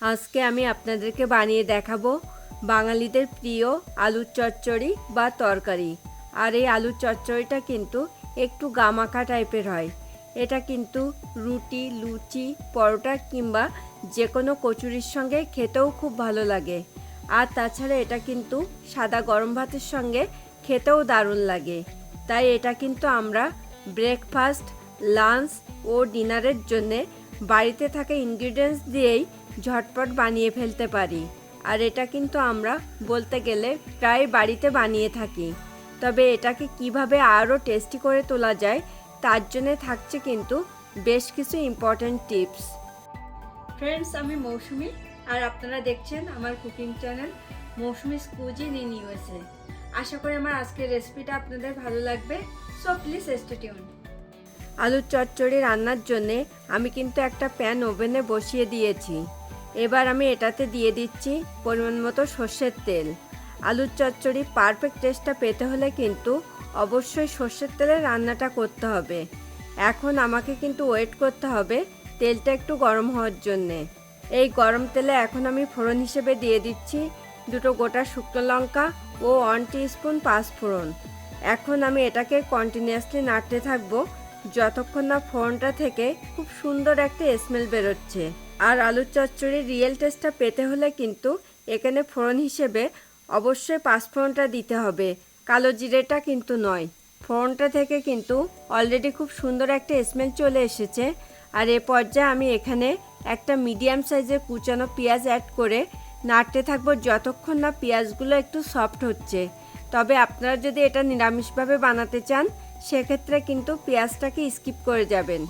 আজকে আমি আপনাদেরকে বানিয়ে দেখাবো বাঙালিদের প্রিয় আলুর চচ্চড়ি বা তরকারি। আর এই আলুর চচ্চড়িটা কিন্তু একটু গামাখা টাইপের হয়। এটা কিন্তু রুটি, লুচি, পরোটা কিংবা যে কোনো কচুরির সঙ্গে খেতেও খুব ভালো লাগে। আর তাছাড়া এটা কিন্তু সাদা গরম ভাতের সঙ্গে খেতেও দারুণ লাগে। তাই এটা কিন্তু আমরা ব্রেকফাস্ট লাঞ্চ ও ডিনারের জন্যে বাড়িতে থাকা ইনগ্রিডিয়েন্টস দিয়েই ঝটপট বানিয়ে ফেলতে পারি। আর এটা কিন্তু আমরা বলতে গেলে প্রায় বাড়িতে বানিয়ে থাকি। তবে এটাকে কীভাবে আরও টেস্টি করে তোলা যায় তার জন্যে থাকছে কিন্তু বেশ কিছু ইম্পর্ট্যান্ট টিপস ফ্রেন্ডস আমি মৌসুমি। আর আপনারা দেখছেন আমার cooking channel Mousumi cuisine in USA আশা করি আমার আজকের রেসিপিটা আপনাদের ভালো লাগবে সো প্লিজ স্টে টিউন আলুর চচ্চড়ি রান্নার জন্যে আমি কিন্তু একটা প্যান ওভেনে বসিয়ে দিয়েছি। এবার আমি এটাতে দিয়ে দিচ্ছি পরিমাণ মতো সর্ষের তেল। আলুর চচ্চড়ি পারফেক্ট টেস্টটা পেতে হলে কিন্তু অবশ্যই সর্ষের তেলে রান্নাটা করতে হবে। এখন আমাকে কিন্তু ওয়েট করতে হবে তেলটা একটু গরম হওয়ার জন্যে। এই গরম তেলে এখন আমি ফোড়ন হিসেবে দিয়ে দিচ্ছি দুটো গোটা শুকনো লঙ্কা ও ওয়ান স্পুন পাঁচফোড়ন এখন আমি এটাকে কন্টিনিউয়াসলি নাড়তে থাকব যতক্ষণ না ফোড়নটা থেকে খুব সুন্দর একটা স্মেল বেরোচ্ছে। আর আলুর চচ্চড়ির রিয়েল টেস্টটা পেতে হলে কিন্তু এখানে ফোড়ন হিসেবে অবশ্যই পাঁচফোড়নটা দিতে হবে। কালো জিরেটা কিন্তু নয়। ফোড়নটা থেকে কিন্তু অলরেডি খুব সুন্দর একটা স্মেল চলে এসেছে। আর এ পর্যায়ে আমি এখানে একটা মিডিয়াম সাইজের কুচানো পেঁয়াজ অ্যাড করে নাড়তে থাকব যতক্ষণ না পেঁয়াজগুলো একটু সফট হচ্ছে। তবে আপনারা যদি এটা নিরামিষভাবে বানাতে চান, সেক্ষেত্রে কিন্তু পেঁয়াজটাকে স্কিপ করে যাবেন।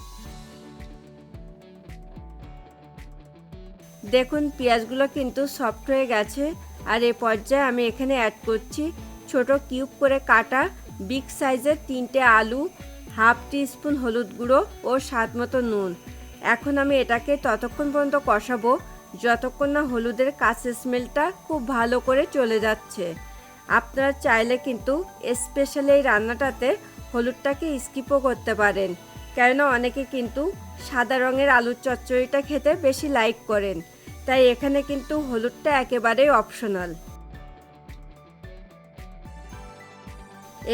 দেখুন, পেঁয়াজগুলো কিন্তু সফট হয়ে গেছে। আর এ পর্যায়ে আমি এখানে অ্যাড করছি ছোট কিউব করে কাটা বিগ সাইজের তিনটে আলু হাফ স্পুন হলুদ গুঁড়ো ও স্বাদ মতো নুন। এখন আমি এটাকে ততক্ষণ পর্যন্ত কষাবো, যতক্ষণ না হলুদের কাঁচা স্মেলটা খুব ভালো করে চলে যাচ্ছে। আপনারা চাইলে কিন্তু স্পেশালি এই রান্নাটাতে হলুদটাকে স্কিপও করতে পারেন। কেননা অনেকে কিন্তু সাদা রঙের আলুর চচ্চড়িটা খেতে বেশি লাইক করেন। তাই এখানে কিন্তু হলুদটা একেবারেই অপশনাল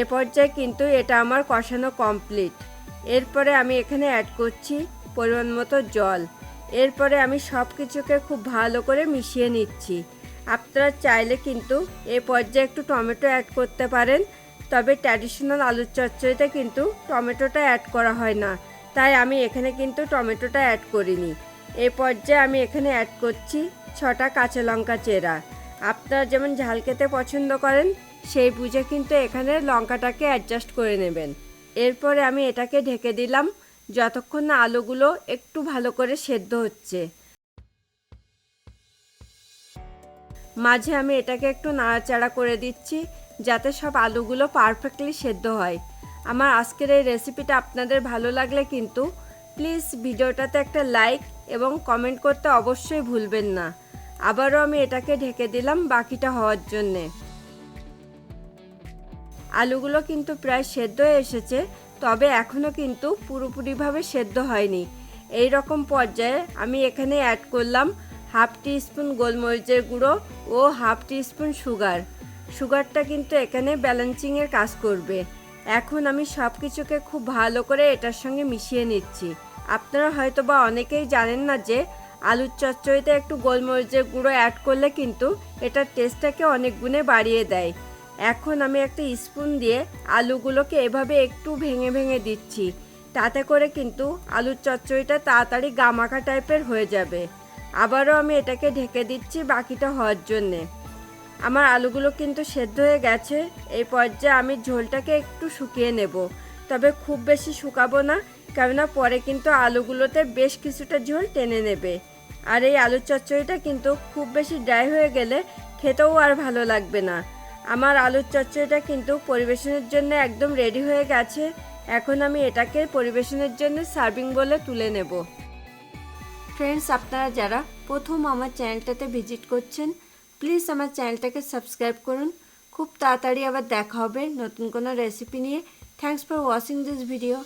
এ পর্যায়ে কিন্তু এটা আমার কষানো কমপ্লিট এরপরে আমি এখানে অ্যাড করছি পরিমাণ মতো জল। এরপরে আমি সব কিছুকে খুব ভালো করে মিশিয়ে নিচ্ছি। আপনারা চাইলে কিন্তু এ পর্যায়ে একটু টমেটো অ্যাড করতে পারেন। তবে ট্র্যাডিশনাল আলুর চচ্চড়িতে কিন্তু টমেটোটা অ্যাড করা হয় না। তাই আমি এখানে কিন্তু টমেটোটা অ্যাড করিনি। এই পর্যায়ে আমি এখানে অ্যাড করছি ছটা কাঁচা লঙ্কা চেরা। আপনারা যেমন ঝাল খেতে পছন্দ করেন, সেই বুঝে কিন্তু এখানে লঙ্কাটাকে অ্যাডজাস্ট করে নেবেন। এরপরে আমি এটাকে ঢেকে দিলাম, যতক্ষণ না আলুগুলো একটু ভালো করে সেদ্ধ হচ্ছে। মাঝে আমি এটাকে একটু নাড়াচাড়া করে দিচ্ছি যাতে সব আলুগুলো পারফেক্টলি সেদ্ধ হয়। আমার আজকের এই রেসিপিটা আপনাদের ভালো লাগলে কিন্তু প্লিজ ভিডিওটাতে একটা লাইক এবং কমেন্ট করতে অবশ্যই ভুলবেন না। আবারও আমি এটাকে ঢেকে দিলাম বাকিটা হওয়ার জন্যে। আলুগুলো কিন্তু প্রায় সেদ্ধ হয়ে এসেছে, তবে এখনও কিন্তু পুরোপুরিভাবে সেদ্ধ হয়নি। এই রকম পর্যায়ে আমি এখানে অ্যাড করলাম হাফ টি স্পুন গোলমরিচের গুঁড়ো ও হাফ টি স্পুন সুগার সুগারটা কিন্তু এখানে ব্যালেন্সিংয়ের কাজ করবে। এখন আমি সব কিছুকে খুব ভালো করে এটার সঙ্গে মিশিয়ে নিচ্ছি। আপনারা হয়তো বা অনেকেই জানেন না যে, আলুর চচ্চড়িতে একটু গোলমরিচের গুঁড়ো অ্যাড করলে কিন্তু এটার টেস্টটাকে অনেক গুণে বাড়িয়ে দেয়। এখন আমি একটা স্পুন দিয়ে আলুগুলোকে এভাবে একটু ভেঙে ভেঙে দিচ্ছি। তাতে করে কিন্তু আলুর চচ্চড়িটা তাড়াতাড়ি গামাখা টাইপের হয়ে যাবে। আবারও আমি এটাকে ঢেকে দিচ্ছি বাকিটা হওয়ার জন্যে। আমার আলুগুলো কিন্তু সেদ্ধ হয়ে গেছে, এই পর্যায়ে আমি ঝোলটাকে একটু শুকিয়ে নেব। তবে খুব বেশি শুকাবো না, কেননা পরে কিন্তু আলুগুলোতে বেশ কিছুটা ঝোল টেনে নেবে। আর এই আলুর চচ্চড়িটা কিন্তু খুব বেশি ড্রাই হয়ে গেলে খেতেও আর ভালো লাগবে না। আমার আলুর চচ্চড়িটা কিন্তু পরিবেশনের জন্য একদম রেডি হয়ে গেছে, এখন আমি এটাকে পরিবেশনের জন্য সার্ভিং বলে তুলে নেব। ফ্রেন্ডস, আপনারা যারা প্রথম আমার চ্যানেলটাতে ভিজিট করছেন প্লিজ আমার চ্যানেলটাকে সাবস্ক্রাইব করুন। খুব তাড়াতাড়ি আবার দেখা হবে নতুন কোনো রেসিপি নিয়ে। Thanks for watching this video